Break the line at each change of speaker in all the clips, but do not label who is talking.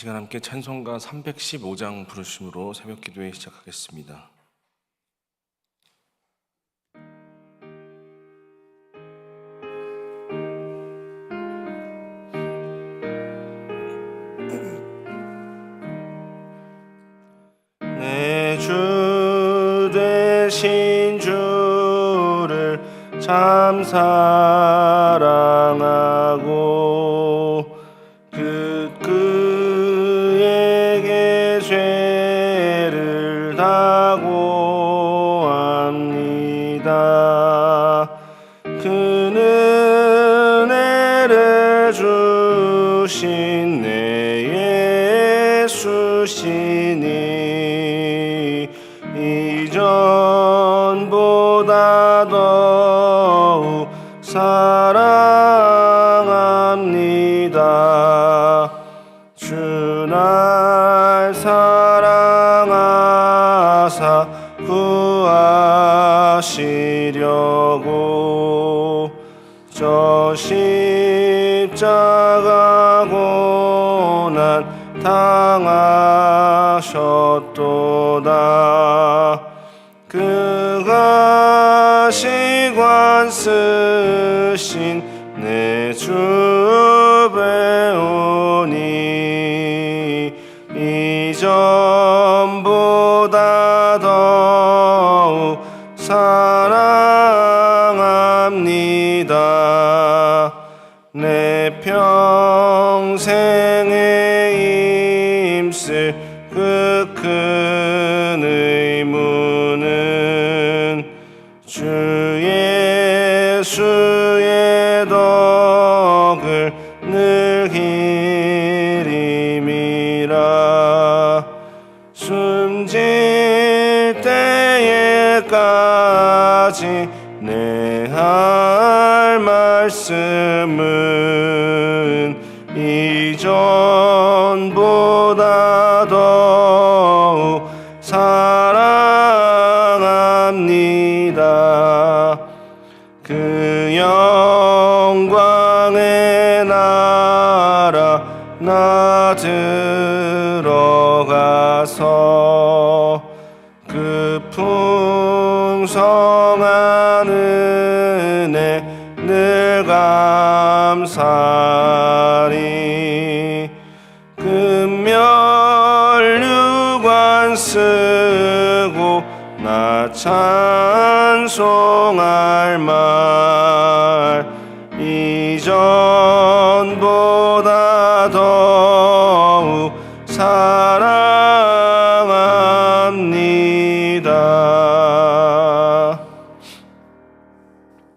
시간 함께 찬송가 315장 부르심으로 새벽 기도회 시작하겠습니다. 내주 되신 주를 참사 내 주 배우니 전보 나 찬송할 말 이전보다 더욱 사랑합니다.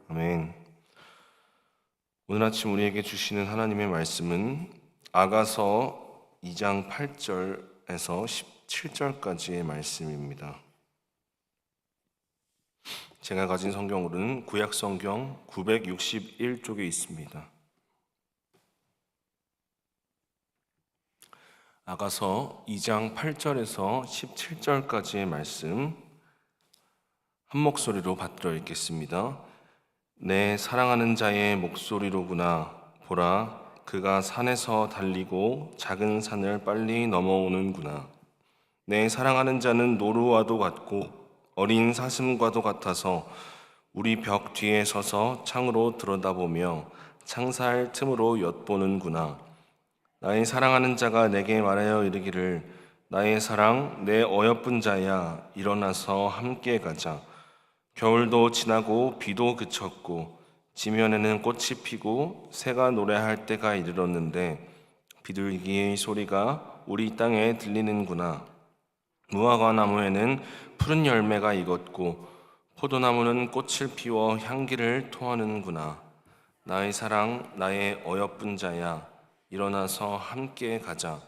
아멘. 오늘 아침 우리에게 주시는 하나님의 말씀은 아가서 2장 8절에서 17절까지의 말씀입니다. 제가 가진 성경으로는 구약 성경 961쪽에 있습니다. 아가서 2장 8절에서 17절까지의 말씀 한 목소리로 받들어 읽겠습니다. 내 사랑하는 자의 목소리로구나 보라 그가 산에서 달리고 작은 산을 빨리 넘어오는구나 내 사랑하는 자는 노루와도 같고 어린 사슴과도 같아서 우리 벽 뒤에 서서 창으로 들여다보며 창살 틈으로 엿보는구나 나의 사랑하는 자가 내게 말하여 이르기를 나의 사랑 내 어여쁜 자야 일어나서 함께 가자 겨울도 지나고 비도 그쳤고 지면에는 꽃이 피고 새가 노래할 때가 이르렀는데 비둘기의 소리가 우리 땅에 들리는구나. 무화과 나무에는 푸른 열매가 익었고 포도나무는 꽃을 피워 향기를 토하는구나. 나의 사랑, 나의 어여쁜 자야, 일어나서 함께 가자.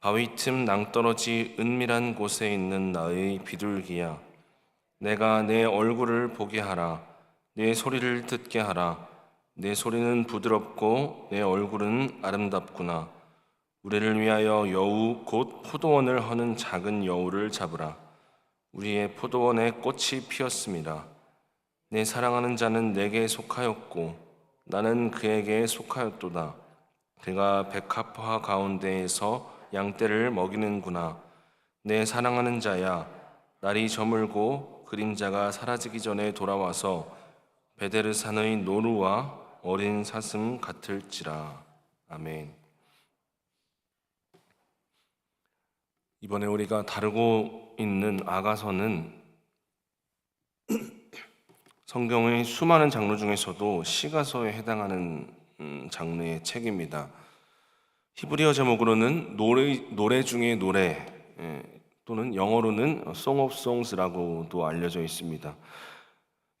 바위 틈 낭떠러지 은밀한 곳에 있는 나의 비둘기야. 내가 내 얼굴을 보게 하라. 내 소리를 듣게 하라. 내 소리는 부드럽고 내 얼굴은 아름답구나. 우리를 위하여 여우 곧 포도원을 허는 작은 여우를 잡으라. 우리의 포도원에 꽃이 피었습니다. 내 사랑하는 자는 내게 속하였고 나는 그에게 속하였도다. 그가 백합화 가운데에서 양떼를 먹이는구나. 내 사랑하는 자야, 날이 저물고 그림자가 사라지기 전에 돌아와서 베데르산의 노루와 어린 사슴 같을지라. 아멘. 이번에 우리가 다루고 있는 아가서는 성경의 수많은 장르 중에서도 시가서에 해당하는 음, 장르의 책입니다. 히브리어 제목으로는 노래, 노래 중의 노래 예, 또는 영어로는 Song of Songs라고도 알려져 있습니다.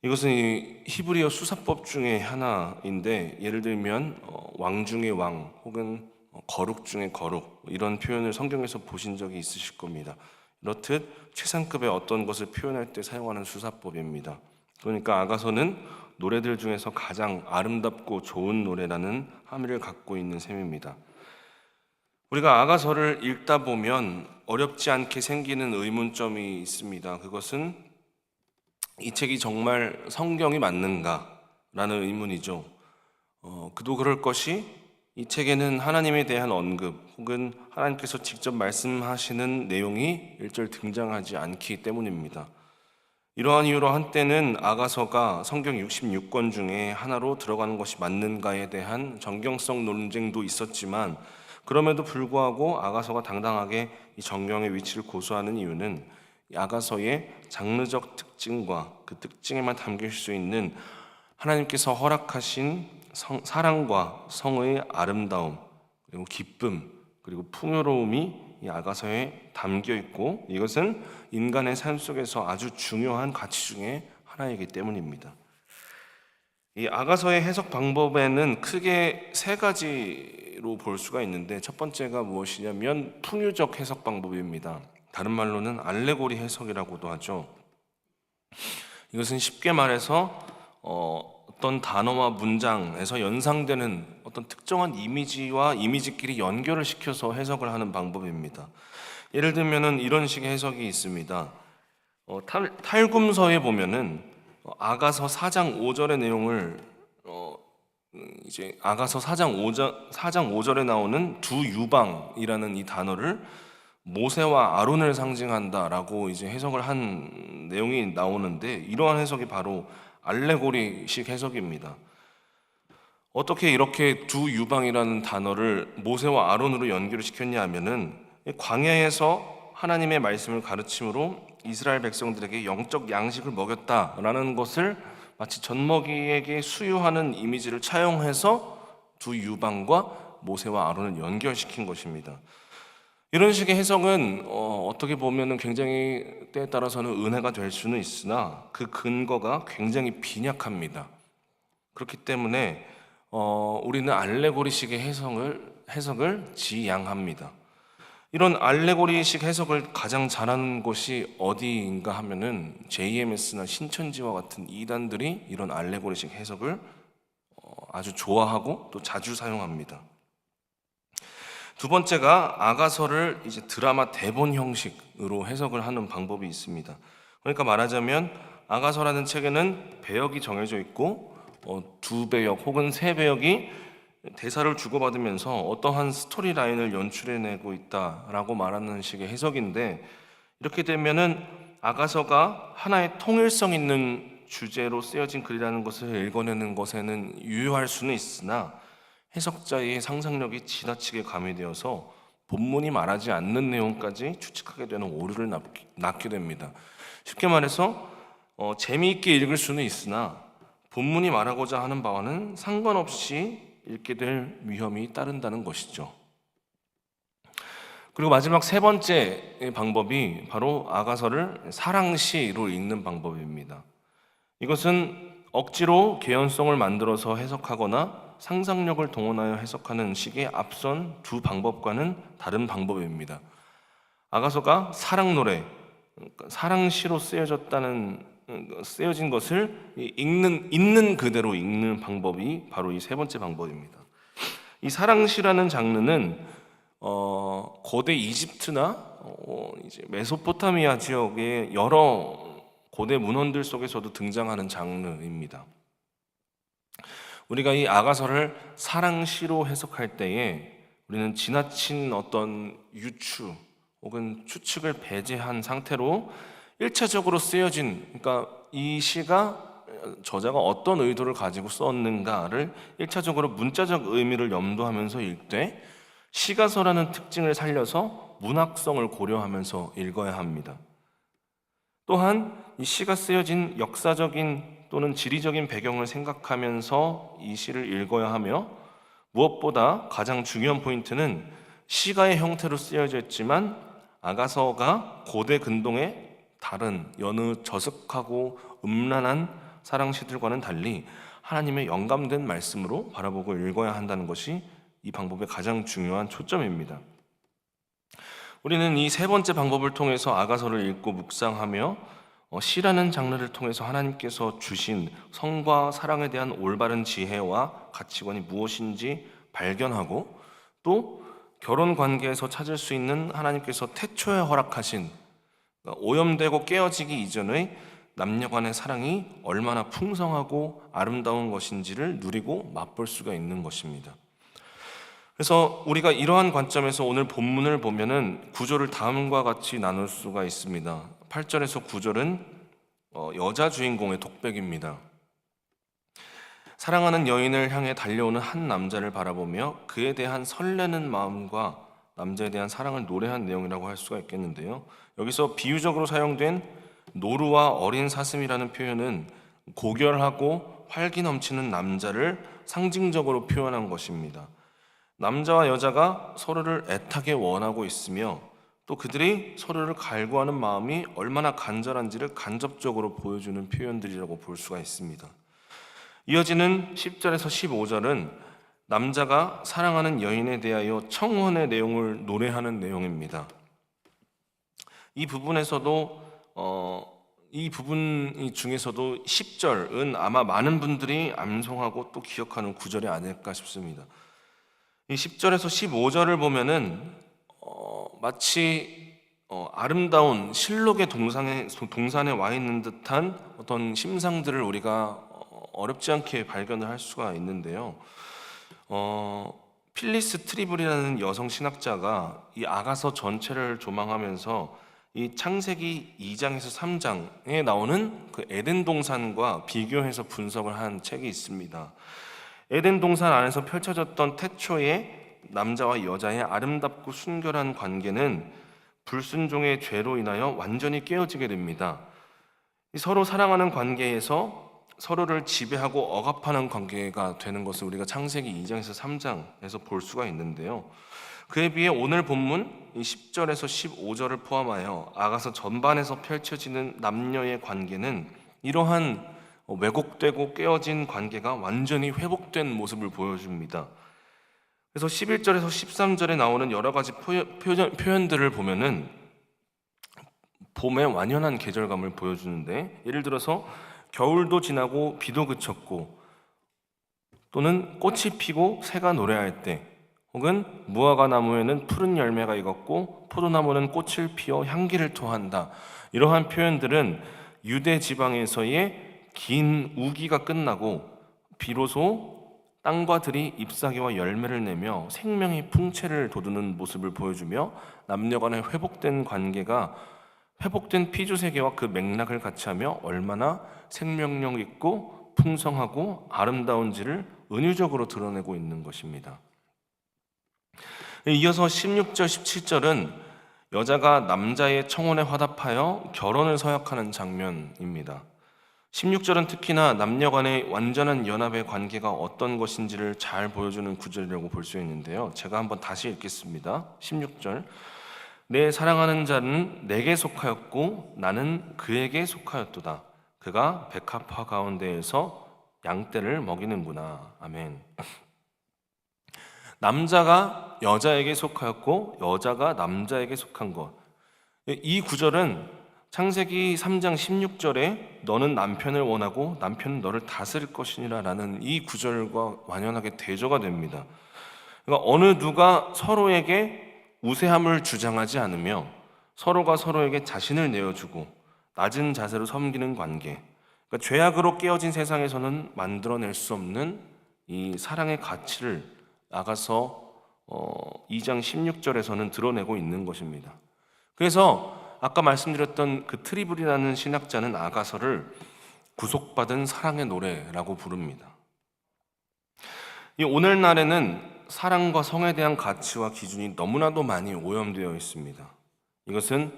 이것은 이 히브리어 수사법 중에 하나인데 예를 들면 어, 왕 중의 왕 혹은 어, 거룩 중의 거룩 이런 표현을 성경에서 보신 적이 있으실 겁니다. 이렇듯 최상급의 어떤 것을 표현할 때 사용하는 수사법입니다. 그러니까 아가서는 노래들 중에서 가장 아름답고 좋은 노래라는 함의를 갖고 있는 셈입니다. 우리가 아가서를 읽다 보면 어렵지 않게 생기는 의문점이 있습니다. 그것은 이 책이 정말 성경이 맞는가라는 의문이죠. 어, 그도 그럴 것이 이 책에는 하나님에 대한 언급 혹은 하나님께서 직접 말씀하시는 내용이 일절 등장하지 않기 때문입니다. 이러한 이유로 한때는 아가서가 성경 66권 중에 하나로 들어가는 것이 맞는가에 대한 정경성 논쟁도 있었지만 그럼에도 불구하고 아가서가 당당하게 이 정경의 위치를 고수하는 이유는 이 아가서의 장르적 특징과 그 특징에만 담길 수 있는 하나님께서 허락하신 성, 사랑과 성의 아름다움 그리고 기쁨 그리고 풍요로움이 이 아가서에 담겨 있고 이것은 인간의 삶 속에서 아주 중요한 가치 중에 하나이기 때문입니다. 이 아가서의 해석 방법에는 크게 세 가지로 볼 수가 있는데 첫 번째가 무엇이냐면 풍유적 해석 방법입니다. 다른 말로는 알레고리 해석이라고도 하죠. 이것은 쉽게 말해서 어, 어떤 단어와 문장에서 연상되는 어떤 특정한 이미지와 이미지끼리 연결을 시켜서 해석을 하는 방법입니다. 예를 들면은 이런 식의 해석이 있습니다. 어, 탈, 탈금서에 보면은 어, 아가서 4장 5절의 내용을 어, 음, 이제 아가서 4장 5절 4장 5절에 나오는 두 유방이라는 이 단어를 모세와 아론을 상징한다라고 이제 해석을 한 내용이 나오는데 이러한 해석이 바로 알레고리식 해석입니다. 어떻게 이렇게 두 유방이라는 단어를 모세와 아론으로 연결을 시켰냐 하면은 광야에서 하나님의 말씀을 가르침으로 이스라엘 백성들에게 영적 양식을 먹였다라는 것을 마치 젖먹이에게 수유하는 이미지를 차용해서 두 유방과 모세와 아론을 연결시킨 것입니다. 이런 식의 해석은 어, 떻게 보면 굉장히 때에 따라서는 은혜가 될 수는 있으나 그 근거가 굉장히 빈약합니다. 그렇기 때문에 어, 우리는 알레고리식의 해석을 해석을 지양합니다. 이런 알레고리식 해석을 가장 잘하는 곳이 어디인가 하면은 JMS나 신천지와 같은 이단들이 이런 알레고리식 해석을 어, 아주 좋아하고 또 자주 사용합니다. 두 번째가 아가서를 이제 드라마 대본 형식으로 해석을 하는 방법이 있습니다. 그러니까 말하자면 아가서라는 책에는 배역이 정해져 있고 어, 두 배역 혹은 세 배역이 대사를 주고받으면서 어떠한 스토리 라인을 연출해내고 있다라고 말하는 식의 해석인데 이렇게 되면은 아가서가 하나의 통일성 있는 주제로 쓰여진 글이라는 것을 읽어내는 것에는 유효할 수는 있으나 해석자의 상상력이 지나치게 가미되어서 본문이 말하지 않는 내용까지 추측하게 되는 오류를 낳게 됩니다. 쉽게 말해서 어, 재미있게 읽을 수는 있으나 본문이 말하고자 하는 바와는 상관없이 읽게 될 위험이 따른다는 것이죠. 그리고 마지막 세 번째 방법이 바로 아가서를 사랑시로 읽는 방법입니다. 이것은 억지로 개연성을 만들어서 해석하거나 상상력을 동원하여 해석하는 식의 앞선 두 방법과는 다른 방법입니다. 아가서가 사랑 노래, 그러니까 사랑시로 쓰여졌다는 쓰여진 것을 읽는 있는 그대로 읽는 방법이 바로 이 세 번째 방법입니다. 이 사랑시라는 장르는 어, 고대 이집트나 어, 이제 메소포타미아 지역의 여러 고대 문헌들 속에서도 등장하는 장르입니다. 우리가 이 아가서를 사랑시로 해석할 때에 우리는 지나친 어떤 유추 혹은 추측을 배제한 상태로 일차적으로 쓰여진 그러니까 이 시가 저자가 어떤 의도를 가지고 썼는가를 일차적으로 문자적 의미를 염두하면서 읽되 시가서라는 특징을 살려서 문학성을 고려하면서 읽어야 합니다. 또한 이 시가 쓰여진 역사적인 또는 지리적인 배경을 생각하면서 이 시를 읽어야 하며 무엇보다 가장 중요한 포인트는 시가의 형태로 쓰여져 있지만 아가서가 고대 근동의 다른 여느 저속하고 음란한 사랑 시들과는 달리 하나님의 영감된 말씀으로 바라보고 읽어야 한다는 것이 이 방법의 가장 중요한 초점입니다. 우리는 이 세 번째 방법을 통해서 아가서를 읽고 묵상하며 어, 시라는 장르를 통해서 하나님께서 주신 성과 사랑에 대한 올바른 지혜와 가치관이 무엇인지 발견하고 또 결혼 관계에서 찾을 수 있는 하나님께서 태초에 허락하신 그러니까 오염되고 깨어지기 이전의 남녀 간의 사랑이 얼마나 풍성하고 아름다운 것인지를 누리고 맛볼 수가 있는 것입니다. 그래서 우리가 이러한 관점에서 오늘 본문을 보면은 구조를 다음과 같이 나눌 수가 있습니다. 8절에서 9절은 어, 여자 주인공의 독백입니다. 사랑하는 여인을 향해 달려오는 한 남자를 바라보며 그에 대한 설레는 마음과 남자에 대한 사랑을 노래한 내용이라고 할 수가 있겠는데요. 여기서 비유적으로 사용된 노루와 어린 사슴이라는 표현은 고결하고 활기 넘치는 남자를 상징적으로 표현한 것입니다. 남자와 여자가 서로를 애타게 원하고 있으며 또 그들이 서로를 갈구하는 마음이 얼마나 간절한지를 간접적으로 보여주는 표현들이라고 볼 수가 있습니다. 이어지는 10절에서 15절은 남자가 사랑하는 여인에 대하여 청혼의 내용을 노래하는 내용입니다. 이 부분에서도 어, 이 부분 중에서도 10절은 아마 많은 분들이 암송하고 또 기억하는 구절이 아닐까 싶습니다. 이 10절에서 15절을 보면은 어, 마치 어, 아름다운 실록의 동산에, 동산에 와 있는 듯한 어떤 심상들을 우리가 어, 어렵지 않게 발견을 할 수가 있는데요. 어, 필리스 트리블이라는 여성 신학자가 이 아가서 전체를 조망하면서 이 창세기 2장에서 3장에 나오는 그 에덴 동산과 비교해서 분석을 한 책이 있습니다. 에덴 동산 안에서 펼쳐졌던 태초의 남자와 여자의 아름답고 순결한 관계는 불순종의 죄로 인하여 완전히 깨어지게 됩니다. 서로 사랑하는 관계에서 서로를 지배하고 억압하는 관계가 되는 것을 우리가 창세기 2장에서 3장에서 볼 수가 있는데요. 그에 비해 오늘 본문 10절에서 15절을 포함하여 아가서 전반에서 펼쳐지는 남녀의 관계는 이러한 왜곡되고 깨어진 관계가 완전히 회복된 모습을 보여줍니다. 그래서 11절에서 13절에 나오는 여러 가지 표현, 들을 보면은 봄의 완연한 계절감을 보여주는데 예를 들어서 겨울도 지나고 비도 그쳤고 또는 꽃이 피고 새가 노래할 때 혹은 무화과 나무에는 푸른 열매가 익었고 포도나무는 꽃을 피워 향기를 토한다. 이러한 표현들은 유대 지방에서의 긴 우기가 끝나고 비로소 땅과 들이 잎사귀와 열매를 내며 생명의 풍채를 돋우는 모습을 보여주며 남녀 간의 회복된 관계가 회복된 피조 세계와 그 맥락을 같이 하며 얼마나 생명력 있고 풍성하고 아름다운지를 은유적으로 드러내고 있는 것입니다. 이어서 16절, 17절은 여자가 남자의 청혼에 화답하여 결혼을 서약하는 장면입니다. 16절은 특히나 남녀 간의 완전한 연합의 관계가 어떤 것인지를 잘 보여주는 구절이라고 볼 수 있는데요. 제가 한번 다시 읽겠습니다. 16절. 내 사랑하는 자는 내게 속하였고 나는 그에게 속하였도다. 그가 백합화 가운데에서 양떼를 먹이는구나. 아멘. 남자가 여자에게 속하였고 여자가 남자에게 속한 것. 이 구절은 창세기 3장 16절에 너는 남편을 원하고 남편은 너를 다스릴 것이니라라는 이 구절과 완연하게 대조가 됩니다. 그러니까 어느 누가 서로에게 우세함을 주장하지 않으며 서로가 서로에게 자신을 내어주고 낮은 자세로 섬기는 관계. 그러니까 죄악으로 깨어진 세상에서는 만들어낼 수 없는 이 사랑의 가치를 나가서 어, 2장 16절에서는 드러내고 있는 것입니다. 그래서 아까 말씀드렸던 그 트리블이라는 신학자는 아가서를 구속받은 사랑의 노래라고 부릅니다. 이 오늘날에는 사랑과 성에 대한 가치와 기준이 너무나도 많이 오염되어 있습니다. 이것은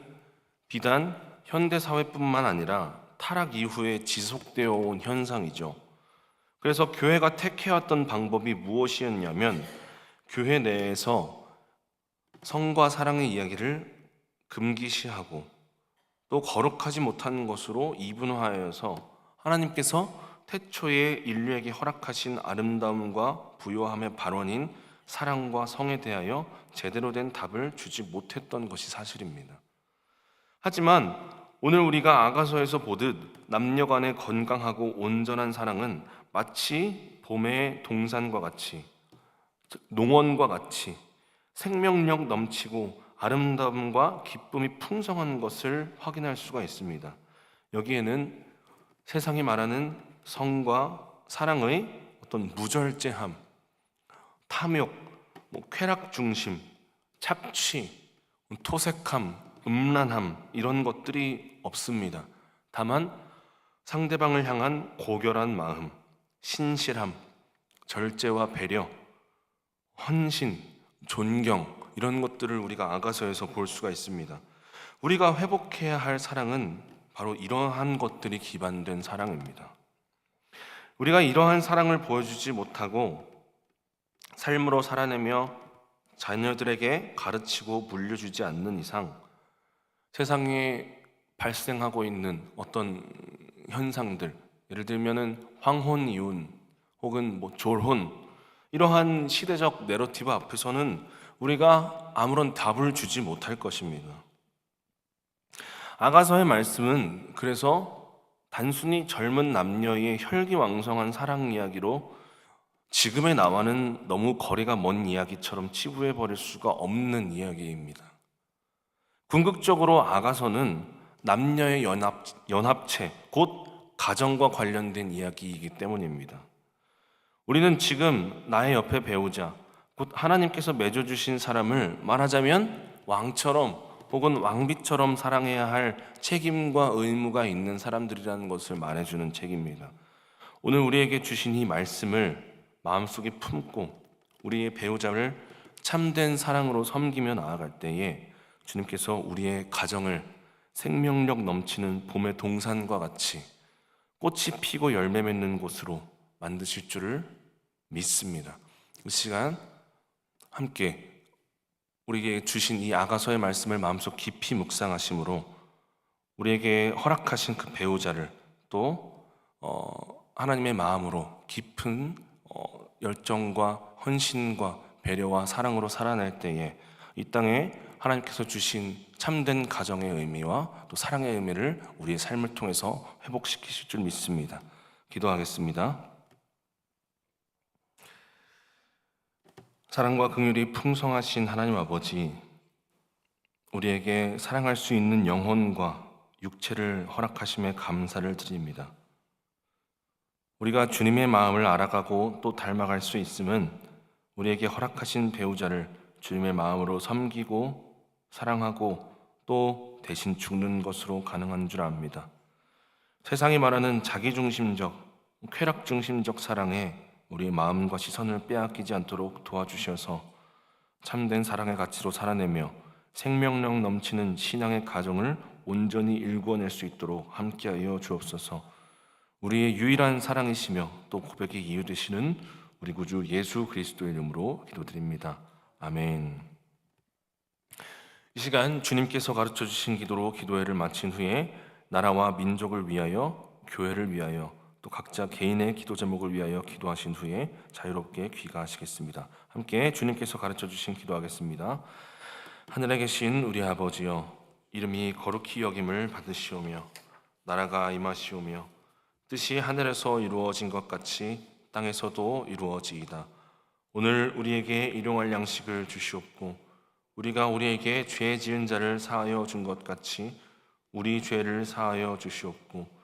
비단 현대 사회뿐만 아니라 타락 이후에 지속되어 온 현상이죠. 그래서 교회가 택해왔던 방법이 무엇이었냐면 교회 내에서 성과 사랑의 이야기를 금기시하고 또 거룩하지 못한 것으로 이분화하여서 하나님께서 태초에 인류에게 허락하신 아름다움과 부요함의 발원인 사랑과 성에 대하여 제대로 된 답을 주지 못했던 것이 사실입니다. 하지만 오늘 우리가 아가서에서 보듯 남녀 간의 건강하고 온전한 사랑은 마치 봄의 동산과 같이 농원과 같이 생명력 넘치고 아름다움과 기쁨이 풍성한 것을 확인할 수가 있습니다. 여기에는 세상이 말하는 성과 사랑의 어떤 무절제함, 탐욕, 뭐 쾌락 중심, 착취, 토색함, 음란함 이런 것들이 없습니다. 다만 상대방을 향한 고결한 마음, 신실함, 절제와 배려, 헌신, 존경 이런 것들을 우리가 아가서에서 볼 수가 있습니다. 우리가 회복해야 할 사랑은 바로 이러한 것들이 기반된 사랑입니다. 우리가 이러한 사랑을 보여주지 못하고 삶으로 살아내며 자녀들에게 가르치고 물려주지 않는 이상 세상에 발생하고 있는 어떤 현상들 예를 들면은 황혼 이혼 혹은 뭐 졸혼 이러한 시대적 내러티브 앞에서는 우리가 아무런 답을 주지 못할 것입니다. 아가서의 말씀은 그래서 단순히 젊은 남녀의 혈기왕성한 사랑 이야기로 지금의 나와는 너무 거리가 먼 이야기처럼 치부해 버릴 수가 없는 이야기입니다. 궁극적으로 아가서는 남녀의 연합, 연합체, 곧 가정과 관련된 이야기이기 때문입니다. 우리는 지금 나의 옆에 배우자, 곧 하나님께서 맺어 주신 사람을 말하자면 왕처럼 혹은 왕비처럼 사랑해야 할 책임과 의무가 있는 사람들이라는 것을 말해 주는 책입니다. 오늘 우리에게 주신 이 말씀을 마음속에 품고 우리의 배우자를 참된 사랑으로 섬기며 나아갈 때에 주님께서 우리의 가정을 생명력 넘치는 봄의 동산과 같이 꽃이 피고 열매 맺는 곳으로 만드실 줄을 믿습니다. 이 시간 함께 우리에게 주신 이 아가서의 말씀을 마음속 깊이 묵상하심으로 우리에게 허락하신 그 배우자를 또 어, 하나님의 마음으로 깊은 어, 열정과 헌신과 배려와 사랑으로 살아낼 때에 이 땅에 하나님께서 주신 참된 가정의 의미와 또 사랑의 의미를 우리의 삶을 통해서 회복시키실 줄 믿습니다. 기도하겠습니다. 사랑과 긍휼이 풍성하신 하나님 아버지, 우리에게 사랑할 수 있는 영혼과 육체를 허락하심에 감사를 드립니다. 우리가 주님의 마음을 알아가고 또 닮아갈 수 있음은 우리에게 허락하신 배우자를 주님의 마음으로 섬기고 사랑하고 또 대신 죽는 것으로 가능한 줄 압니다. 세상이 말하는 자기중심적, 쾌락중심적 사랑에 우리의 마음과 시선을 빼앗기지 않도록 도와주셔서 참된 사랑의 가치로 살아내며 생명력 넘치는 신앙의 가정을 온전히 일구어낼 수 있도록 함께하여 주옵소서. 우리의 유일한 사랑이시며 또 고백의 이유 되시는 우리 구주 예수 그리스도의 이름으로 기도드립니다. 아멘. 이 시간 주님께서 가르쳐 주신 기도로 기도회를 마친 후에 나라와 민족을 위하여 교회를 위하여 또 각자 개인의 기도 제목을 위하여 기도하신 후에 자유롭게 귀가하시겠습니다. 함께 주님께서 가르쳐 주신 기도하겠습니다. 하늘에 계신 우리 아버지여 이름이 거룩히 여김을 받으시오며 나라가 임하시오며 뜻이 하늘에서 이루어진 것 같이 땅에서도 이루어지이다. 오늘 우리에게 일용할 양식을 주시옵고 우리가 우리에게 죄 지은 자를 사하여 준 것 같이 우리 죄를 사하여 주시옵고